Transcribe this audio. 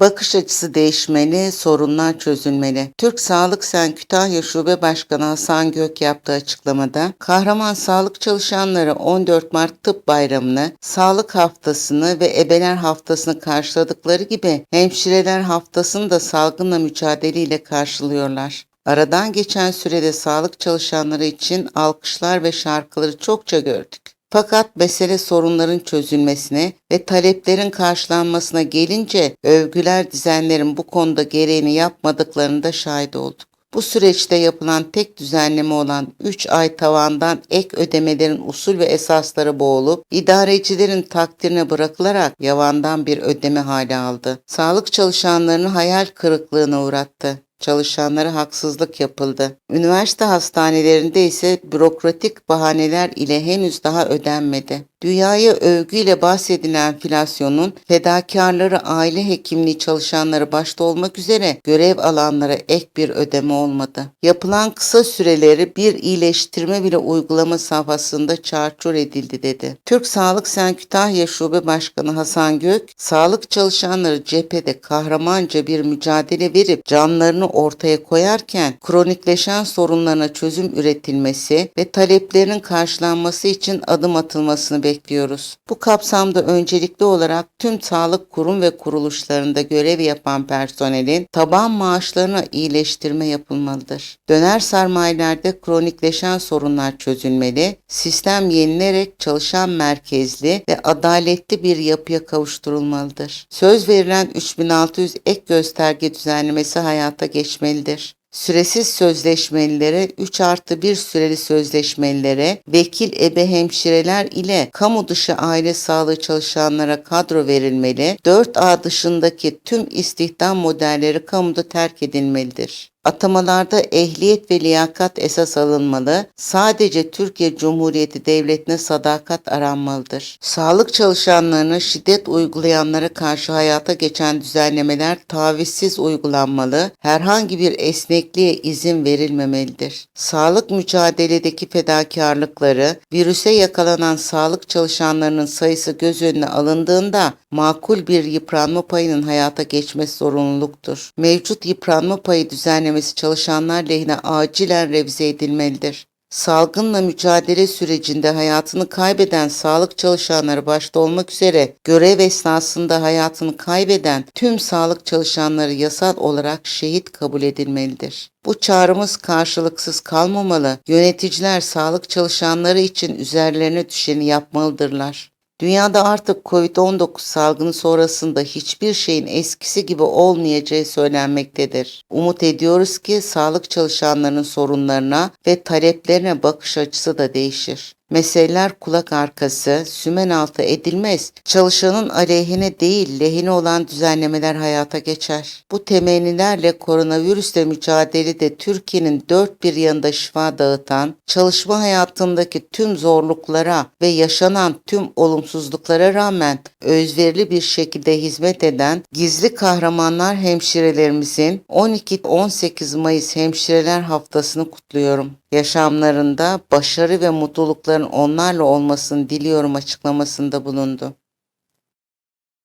Bakış açısı değişmeli, sorunlar çözülmeli. Türk Sağlık Sen Kütahya Şube Başkanı Hasan Gök yaptığı açıklamada, kahraman sağlık çalışanları 14 Mart Tıp Bayramı'nı, Sağlık Haftası'nı ve Ebeler Haftası'nı karşıladıkları gibi hemşireler haftasını da salgınla mücadeleyle karşılıyorlar. Aradan geçen sürede sağlık çalışanları için alkışlar ve şarkıları çokça gördük. Fakat mesele sorunların çözülmesine ve taleplerin karşılanmasına gelince övgüler dizenlerin bu konuda gereğini yapmadıklarını da şahit olduk. Bu süreçte yapılan tek düzenleme olan 3 ay tavandan ek ödemelerin usul ve esasları boğulup idarecilerin takdirine bırakılarak yavandan bir ödeme hale aldı. Sağlık çalışanlarını hayal kırıklığına uğrattı çalışanlara haksızlık yapıldı. Üniversite hastanelerinde ise bürokratik bahaneler ile henüz daha ödenmedi. Dünyaya övgüyle bahsedilen enflasyonun fedakarları aile hekimliği çalışanları başta olmak üzere görev alanlara ek bir ödeme olmadı. Yapılan kısa süreleri bir iyileştirme bile uygulama safhasında çarçur edildi dedi. Türk Sağlık Sen Kütahya Şube Başkanı Hasan Gök, sağlık çalışanları cephede kahramanca bir mücadele verip canlarını ortaya koyarken kronikleşen sorunlarına çözüm üretilmesi ve taleplerin karşılanması için adım atılmasını bekliyoruz. Bu kapsamda öncelikli olarak tüm sağlık kurum ve kuruluşlarında görev yapan personelin taban maaşlarına iyileştirme yapılmalıdır. Döner sermayelerde kronikleşen sorunlar çözülmeli, sistem yenilerek çalışan merkezli ve adaletli bir yapıya kavuşturulmalıdır. Söz verilen 3600 ek gösterge düzenlemesi hayata geçmelidir. Süresiz sözleşmelilere 3 artı 1 süreli sözleşmelilere vekil ebe hemşireler ile kamu dışı aile sağlığı çalışanlara kadro verilmeli, 4A dışındaki tüm istihdam modelleri kamuda terk edilmelidir. Atamalarda ehliyet ve liyakat esas alınmalı, sadece Türkiye Cumhuriyeti Devleti'ne sadakat aranmalıdır. Sağlık çalışanlarına şiddet uygulayanlara karşı hayata geçen düzenlemeler tavizsiz uygulanmalı, herhangi bir esnekliğe izin verilmemelidir. Sağlık mücadeledeki fedakarlıkları, virüse yakalanan sağlık çalışanlarının sayısı göz önüne alındığında makul bir yıpranma payının hayata geçmesi zorunluluktur. Mevcut yıpranma payı düzenlemesi çalışanlar lehine acilen revize edilmelidir. Salgınla mücadele sürecinde hayatını kaybeden sağlık çalışanları başta olmak üzere görev esnasında hayatını kaybeden tüm sağlık çalışanları yasal olarak şehit kabul edilmelidir. Bu çağrımız karşılıksız kalmamalı. Yöneticiler sağlık çalışanları için üzerlerine düşeni yapmalıdırlar. Dünyada artık Covid-19 salgını sonrasında hiçbir şeyin eskisi gibi olmayacağı söylenmektedir. Umut ediyoruz ki sağlık çalışanlarının sorunlarına ve taleplerine bakış açısı da değişir. Meseleler kulak arkası, sümen altı edilmez. Çalışanın aleyhine değil, lehine olan düzenlemeler hayata geçer. Bu temennilerle koronavirüsle mücadelede Türkiye'nin dört bir yanında şifa dağıtan, çalışma hayatındaki tüm zorluklara ve yaşanan tüm olumsuzluklara rağmen özverili bir şekilde hizmet eden gizli kahramanlar hemşirelerimizin 12-18 Mayıs Hemşireler Haftası'nı kutluyorum. Yaşamlarında başarı ve mutlulukların onlarla olmasını diliyorum açıklamasında bulundu.